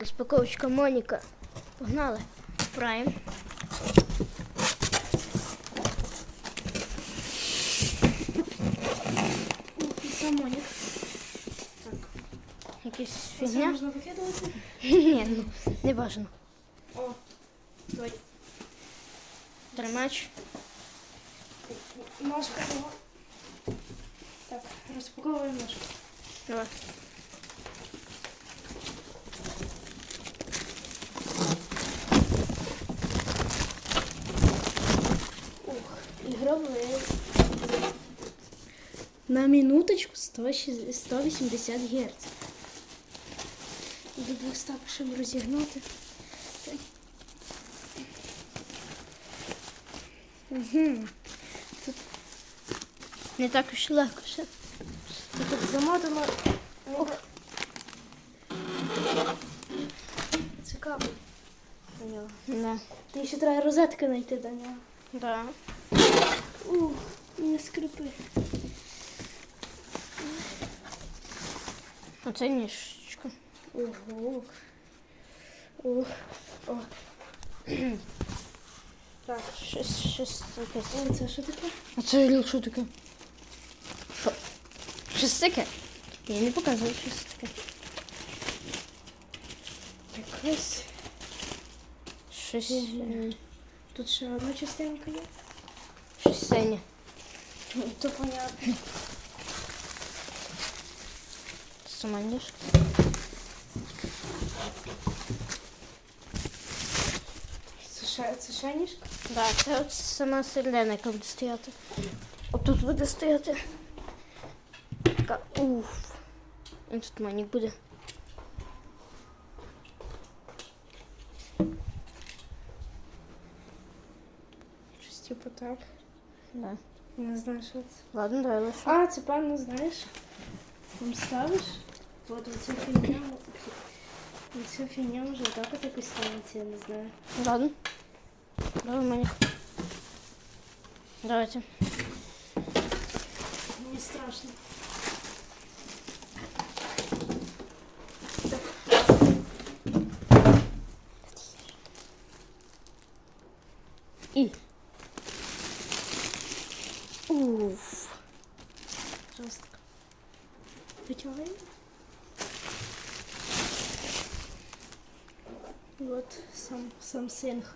Розпаковочка Моніка. Погнали. Прайм. Це Монік. Якась Це фігня. можна викидувати? Ні, ну, не бажано. О, давай. Тримач. Ножка. Так, розпаковуємо ножку. Давай. Ух. На минуточку 160 180 Гц. До 200 пишемо розігнути. Угу. Не так уж легко ще. Тут замотано. Ох. Цікаво. До нього. Да. Ти ще треба розетки знайти до нього. Да. Ух, не скрипи. Оце ніжечка. Ого. Ух. О. Так. Щось, щось таке. О, це що таке? А це що таке? Що? Щось таке? Я не показую щось таке. Якась. Щось. Тут ще одна частинка є. Щось синє. Ну, То понятно. Сама ніжка. Це ще, це ще ніжка? Да, це от сама середина, яка буде стояти. Отут буде стояти. Така уф. І тут манік буде. типу так. Да. Не знаю, що це. Ладно, давай лише. А, це певно, знаєш. Там ставиш. От оцю фігню. Оцю фігню може так от якось ставиться, я не знаю. Ладно. Давай манік. Давайте. Мені страшно. І. Уф. Жорстко. Витягуємо. От сам, сам синг.